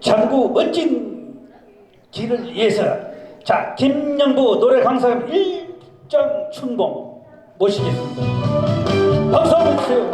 장구 멋진 길을 위해서 자 김영부 노래 강사님 일정 춘공 모시겠습니다. 박수 한번 주세요.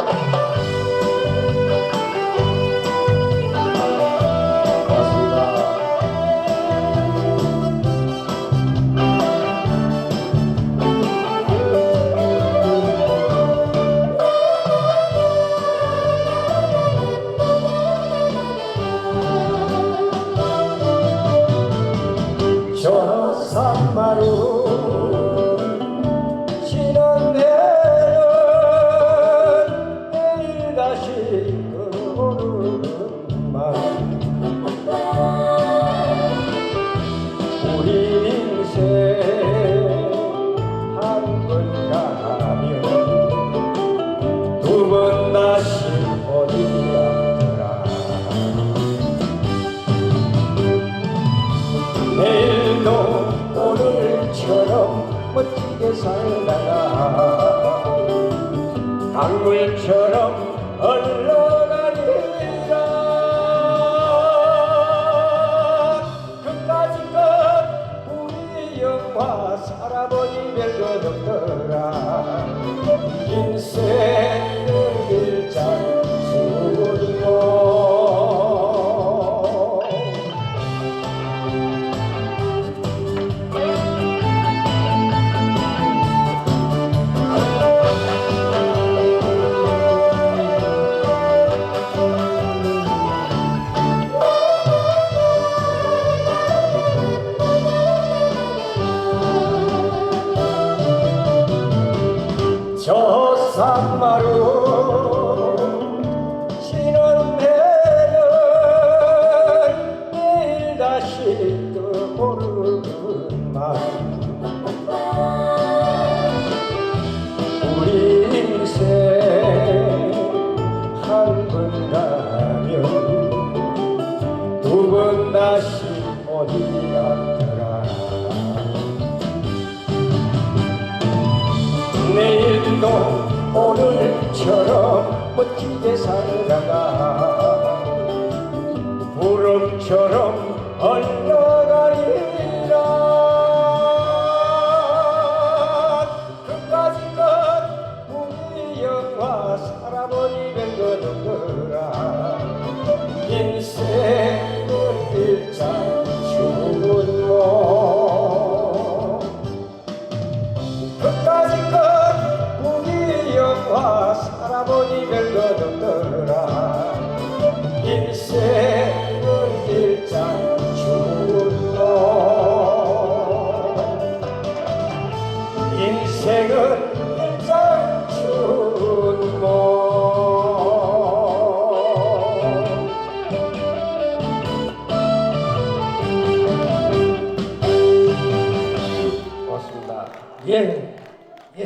강물처럼 흘러 산마루 지는 해는 내일 다시 떠오르만 우리 인생 한번 가면 두 번 다시 어디 갔더라. 내일도 오늘처럼 멋지게 살다가 구름처럼 흘러가리라. 그까짓것 우리 영화 살아보니 별것 없더라. 인생은 일장 추운 몸 그까짓것 우리 영화 살아보니 별것 없더라. 인생은 일장 몸 인생은 몸 고맙습니다. 예, 예.